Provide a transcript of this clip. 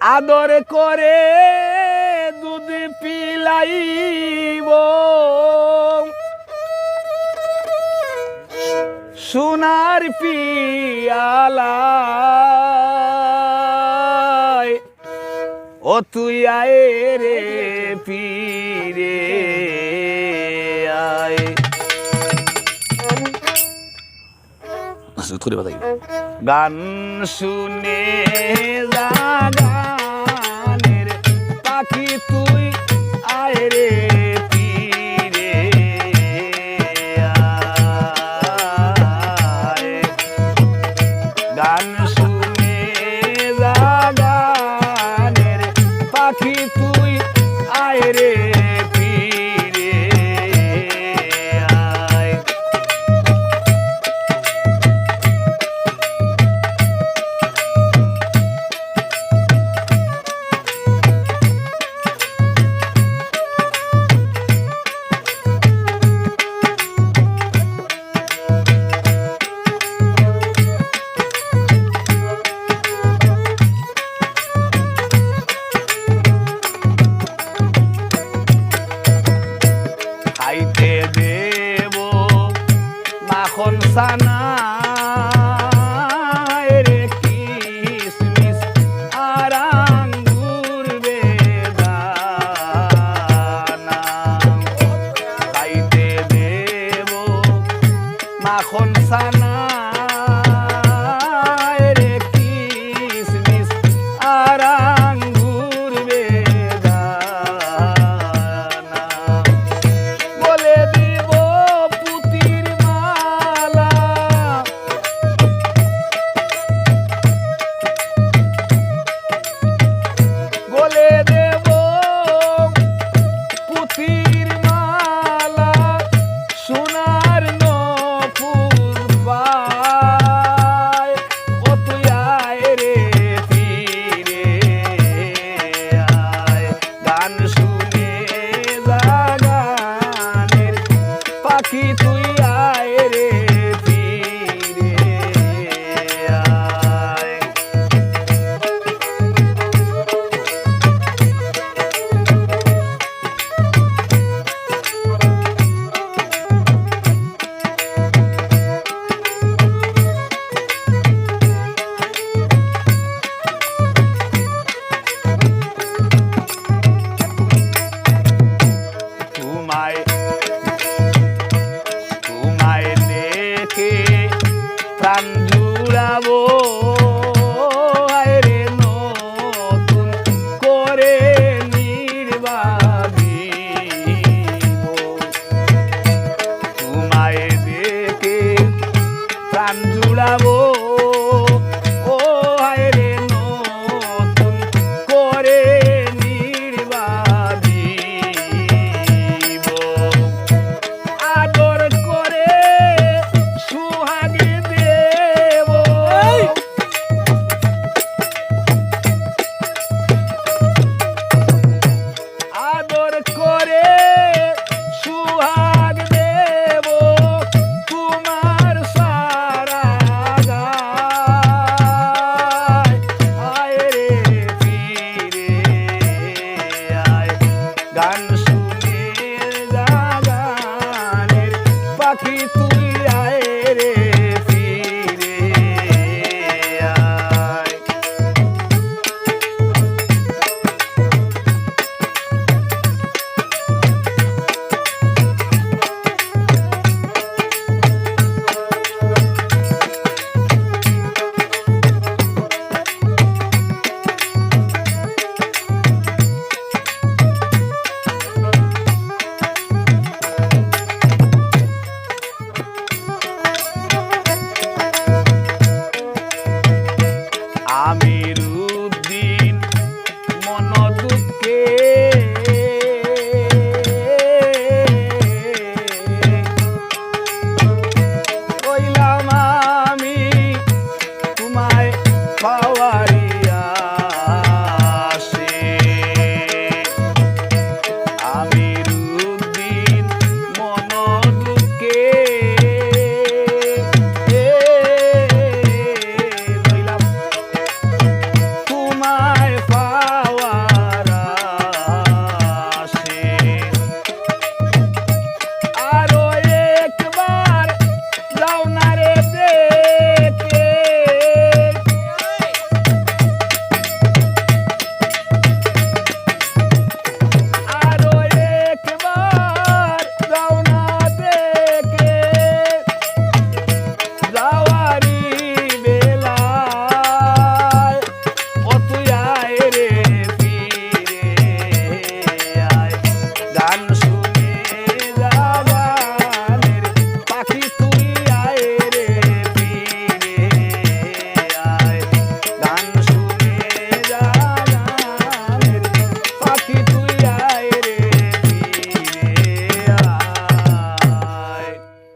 আদর করে দুধ পিলাইব। সোনার পিয়ালায় ও তুই আয় রে পীরে আয়। গান শুনে যা তুই আয় রে। คนสานา bravo. পাখি